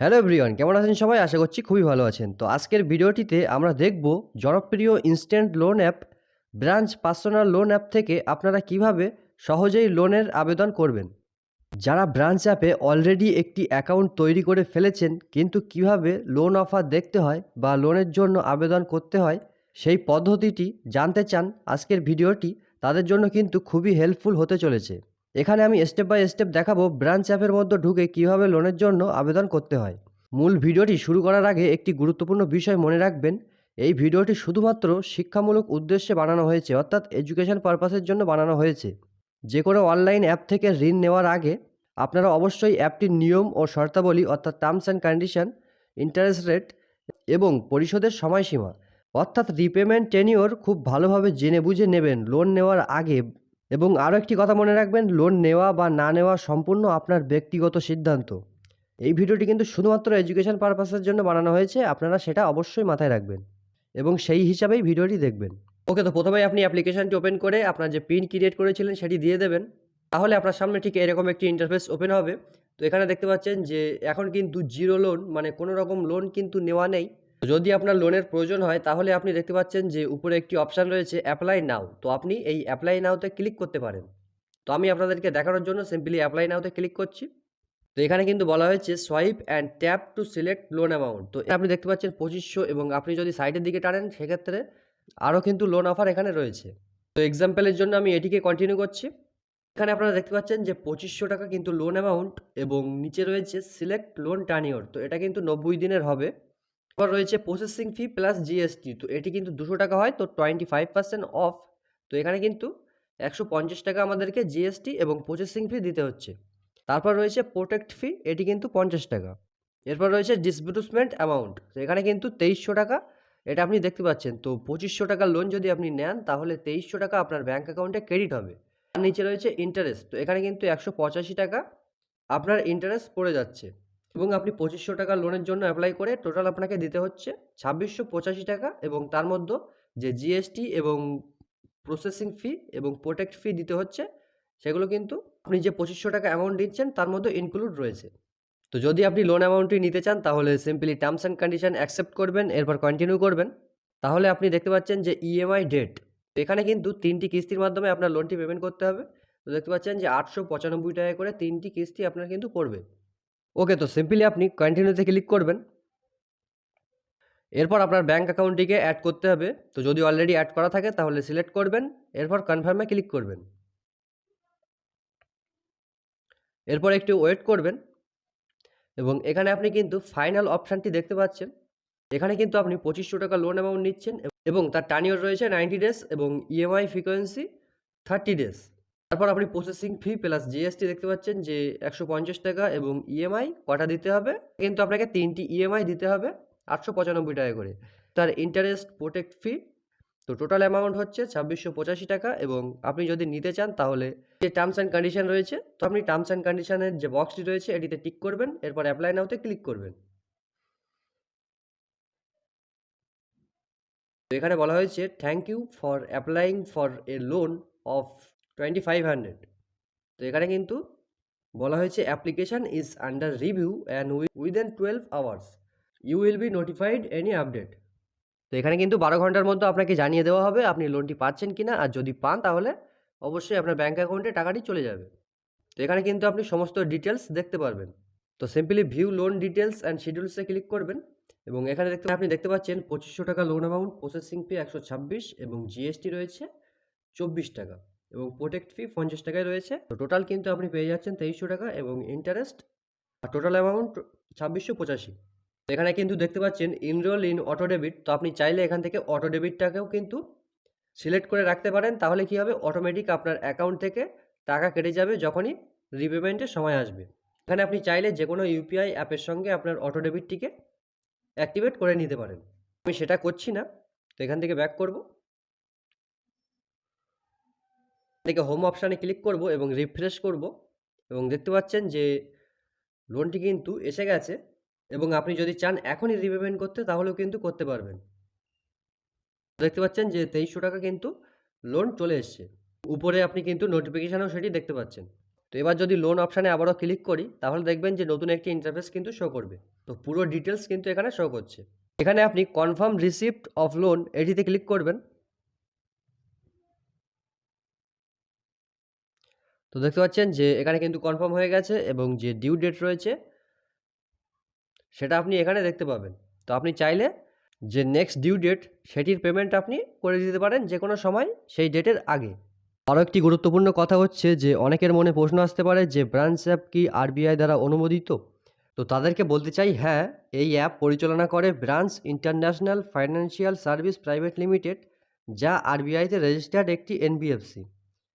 Hello everyone কেমন আছেন সবাই? আশা করছি খুবই ভালো আছেন। তো আজকের ভিডিওটিতে আমরা দেখব জনপ্রিয় instant loan app branch personal loan app থেকে আপনারা কীভাবে সহজেই লোনের আবেদন করবেন। যারা ব্রাঞ্চ অ্যাপে অলরেডি একটি অ্যাকাউন্ট তৈরি করে ফেলেছেন, কিন্তু কীভাবে লোন অফার দেখতে হয় বা লোনের জন্য আবেদন করতে হয়, সেই পদ্ধতিটি জানতে চান আজকের ভিডিওটি, তাদের জন্য কিন্তু খুবই হেল্পফুল হতে চলেছে। এখানে আমি স্টেপ বাই স্টেপ দেখাবো ব্রাঞ্চ অ্যাপের মধ্যে ঢুকে কীভাবে লোনের জন্য আবেদন করতে হয়। মূল ভিডিওটি শুরু করার আগে একটি গুরুত্বপূর্ণ বিষয় মনে রাখবেন, এই ভিডিওটি শুধুমাত্র শিক্ষামূলক উদ্দেশ্যে বানানো হয়েছে, অর্থাৎ এডুকেশন পারপাসের জন্য বানানো হয়েছে। যে কোনো অনলাইন অ্যাপ থেকে ঋণ নেওয়ার আগে আপনারা অবশ্যই অ্যাপটির নিয়ম ও শর্তাবলী, অর্থাৎ terms and condition interest rate এবং পরিশোধের সময়সীমা, অর্থাৎ রিপেমেন্ট টেনিওর খুব ভালোভাবে জেনে বুঝে নেবেন। লোন নেওয়ার আগে এবং আরও একটি কথা মনে রাখবেন, লোন নেওয়া বা না নেওয়া সম্পূর্ণ আপনার ব্যক্তিগত সিদ্ধান্ত। এই ভিডিওটি কিন্তু শুধুমাত্র এডুকেশন পারপাসের জন্য বানানো হয়েছে, আপনারা সেটা অবশ্যই মাথায় রাখবেন এবং সেই হিসাবেই ভিডিওটি দেখবেন। ওকে, তো প্রথমেই আপনি অ্যাপ্লিকেশানটি ওপেন করে আপনার যে পিন ক্রিয়েট করেছিলেন সেটি দিয়ে দেবেন। তাহলে আপনার সামনে ঠিক এরকম একটি ইন্টারফেস ওপেন হবে। তো এখানে দেখতে পাচ্ছেন যে এখন কিন্তু জিরো লোন মানে কোনো রকম লোন কিন্তু নেওয়া নেই। যদি আপনার লোনের প্রয়োজন হয়, তাহলে আপনি দেখতে পাচ্ছেন যে উপরে একটি অপশান রয়েছে অ্যাপ্লাই নাও তো আপনি এই অ্যাপ্লাই নাওতে ক্লিক করতে পারেন। তো আমি আপনাদেরকে দেখানোর জন্য সিম্পলি অ্যাপ্লাই নাওতে ক্লিক করছি। তো এখানে কিন্তু বলা হয়েছে swipe and tap to select loan amount তো আপনি দেখতে পাচ্ছেন পঁচিশশো এবং আপনি যদি সাইডের দিকে টানেন, সেক্ষেত্রে আরও কিন্তু লোন অফার এখানে রয়েছে। তো এক্সাম্পলের জন্য আমি এটিকে কন্টিনিউ করছি। এখানে আপনারা দেখতে পাচ্ছেন যে পঁচিশশো টাকা কিন্তু লোন অ্যামাউন্ট এবং নিচে রয়েছে সিলেক্ট লোন টার্নিওর তো এটা কিন্তু নব্বই দিনের হবে। এবার রয়েছে প্রসেসিং ফি প্লাস জিএসটি তো এটি কিন্তু দুশো টাকা হয়, তো টোয়েন্টি ফাইভ পার্সেন্ট অফ তো এখানে কিন্তু একশো পঞ্চাশ টাকা আমাদেরকে জিএসটি এবং প্রসেসিং ফি দিতে হচ্ছে। তারপর রয়েছে প্রোটেক্ট ফি এটি কিন্তু পঞ্চাশ টাকা। এরপর রয়েছে ডিসবিউসমেন্ট অ্যামাউন্ট তো এখানে কিন্তু তেইশশো টাকা, এটা আপনি দেখতে পাচ্ছেন, তো পঁচিশশো টাকা লোন যদি আপনি নেন, তাহলে তেইশশো টাকা আপনার ব্যাঙ্ক অ্যাকাউন্টে ক্রেডিট হবে। আর নিচে রয়েছে ইন্টারেস্ট তো এখানে কিন্তু একশো পঁচাশি টাকা আপনার ইন্টারেস্ট পড়ে যাচ্ছে। এবং আপনি পঁচিশশো টাকা লোনের জন্য অ্যাপ্লাই করে টোটাল আপনাকে দিতে হচ্ছে ছাব্বিশশো পঁচাশি টাকা এবং তার মধ্যে যে জিএসটি এবং প্রসেসিং ফি এবং প্রোটেক্ট ফি দিতে হচ্ছে, সেগুলো কিন্তু আপনি যে পঁচিশশো টাকা অ্যামাউন্ট দিচ্ছেন, তার মধ্যে ইনক্লুড রয়েছে। তো যদি আপনি লোন অ্যামাউন্টটি নিতে চান, তাহলে simply terms and condition accept করবেন, এরপর কন্টিনিউ করবেন। তাহলে আপনি দেখতে পাচ্ছেন যে ইএমআই ডেট এখানে কিন্তু তিনটি কিস্তির মাধ্যমে আপনার লোনটি পেমেন্ট করতে হবে। তো দেখতে পাচ্ছেন যে আটশো পঁচানব্বই টাকা করে তিনটি কিস্তি আপনার কিন্তু পড়বে। ওকে তো সিম্পলি আপনি কন্টিনিউতে ক্লিক করবেন। এরপর আপনার ব্যাঙ্ক অ্যাকাউন্টটিকে অ্যাড করতে হবে। তো যদি অলরেডি অ্যাড করা থাকে, তাহলে সিলেক্ট করবেন। এরপর কনফার্মে ক্লিক করবেন। এরপর একটু ওয়েট করবেন। এবং এখানে আপনি কিন্তু ফাইনাল অপশানটি দেখতে পাচ্ছেন। এখানে কিন্তু আপনি পঁচিশশো টাকা লোন অ্যামাউন্ট নিচ্ছেন এবং তার টানিওর রয়েছে নাইনটি ডেজ এবং ইএমআই ফ্রিকোয়েন্সি থার্টি ডেজ তারপর আপনি প্রসেসিং ফি প্লাস জিএসটি দেখতে পাচ্ছেন যে একশো পঞ্চাশ টাকা এবং ইএমআই কটা দিতে হবে? কিন্তু আপনাকে তিনটি ইএমআই দিতে হবে, আটশো পঁচানব্বই টাকা করে। তার ইন্টারেস্ট প্রোটেক্ট ফি তো টোটাল অ্যামাউন্ট হচ্ছে ছাব্বিশশো পঁচাশি টাকা এবং আপনি যদি নিতে চান তাহলে যে টার্মস অ্যান্ড কন্ডিশন রয়েছে, তো আপনি টার্মস অ্যান্ড কন্ডিশনের যে বক্সটি রয়েছে এটিতে টিক করবেন, এরপর অ্যাপ্লাই নাওতে ক্লিক করবেন। এখানে বলা হয়েছে thank you for applying for a loan of twenty five hundred তো এখানে কিন্তু বলা হয়েছে application is under review and we within twelve hours you will be notified any update তো এখানে কিন্তু বারো ঘণ্টার মধ্যে আপনাকে জানিয়ে দেওয়া হবে আপনি লোনটি পাচ্ছেন কি না আর যদি পান তাহলে অবশ্যই আপনার ব্যাঙ্ক অ্যাকাউন্টে টাকাটি চলে যাবে। তো এখানে কিন্তু আপনি সমস্ত ডিটেলস দেখতে পারবেন। তো simply view loan details and শিডিউলসে click করবেন এবং এখানে দেখতে, আপনি দেখতে পাচ্ছেন পঁচিশশো টাকা লোন অ্যামাউন্ট প্রসেসিং ফি একশো ছাব্বিশ এবং জিএসটি রয়েছে চব্বিশ টাকা। এবং প্রোটেক্ট ফি পঞ্চাশ টাকায় রয়েছে। তো টোটাল কিন্তু আপনি পেয়ে যাচ্ছেন তেইশশো টাকা এবং ইন্টারেস্ট আর টোটাল অ্যামাউন্ট ছাব্বিশশো পঁচাশি। এখানে কিন্তু দেখতে পাচ্ছেন ইনরোল ইন অটো ডেবিট তো আপনি চাইলে এখান থেকে অটো ডেবিটটাকেও কিন্তু সিলেক্ট করে রাখতে পারেন। তাহলে কী হবে? অটোমেটিক আপনার অ্যাকাউন্ট থেকে টাকা কেটে যাবে যখনই রিপেমেন্টের সময় আসবে। এখানে আপনি চাইলে যে কোনো ইউপিআই অ্যাপের সঙ্গে আপনার অটো ডেবিটটিকে অ্যাক্টিভেট করে নিতে পারেন। আমি সেটা করছি না। তো এখান থেকে ব্যাক করব। থেকে হোম অপশানে ক্লিক করব এবং রিফ্রেশ করব এবং দেখতে পাচ্ছেন যে লোনটি কিন্তু এসে গেছে এবং আপনি যদি চান এখনই রিপেমেন্ট করতে তাহলেও কিন্তু করতে পারবেন। দেখতে পাচ্ছেন যে তেইশশো টাকা কিন্তু লোন চলে এসছে। উপরে আপনি কিন্তু নোটিফিকেশানও সেটি দেখতে পাচ্ছেন। তো এবার যদি লোন অপশানে আবারও ক্লিক করি তাহলে দেখবেন যে নতুন একটি ইন্টারফেস কিন্তু শো করবে। তো পুরো ডিটেলস কিন্তু এখানে শো করছে। এখানে আপনি কনফার্ম রিসিপ্ট অফ লোন এটিতে ক্লিক করবেন। তো দেখতে পাচ্ছেন যে, এখানে কিন্তু কনফার্ম হয়ে গেছে এবং যে ডিউ ডেট রয়েছে, সেটা আপনি এখানে দেখতে পাবেন। তো আপনি চাইলে যে নেক্সট ডিউ ডেট সেটির পেমেন্ট আপনি করে দিতে পারেন যে কোনো সময় সেই ডেটের আগে। আরও একটি গুরুত্বপূর্ণ কথা হচ্ছে যে, অনেকের মনে প্রশ্ন আসতে পারে যে ব্রাঞ্চ অ্যাপ কি আরবিআই দ্বারা অনুমোদিত? তো তাদেরকে বলতে চাই হ্যাঁ এই অ্যাপ পরিচালনা করে branch international financial service private limited যা আরবিআইতে রেজিস্টার্ড একটি এনবিএফসি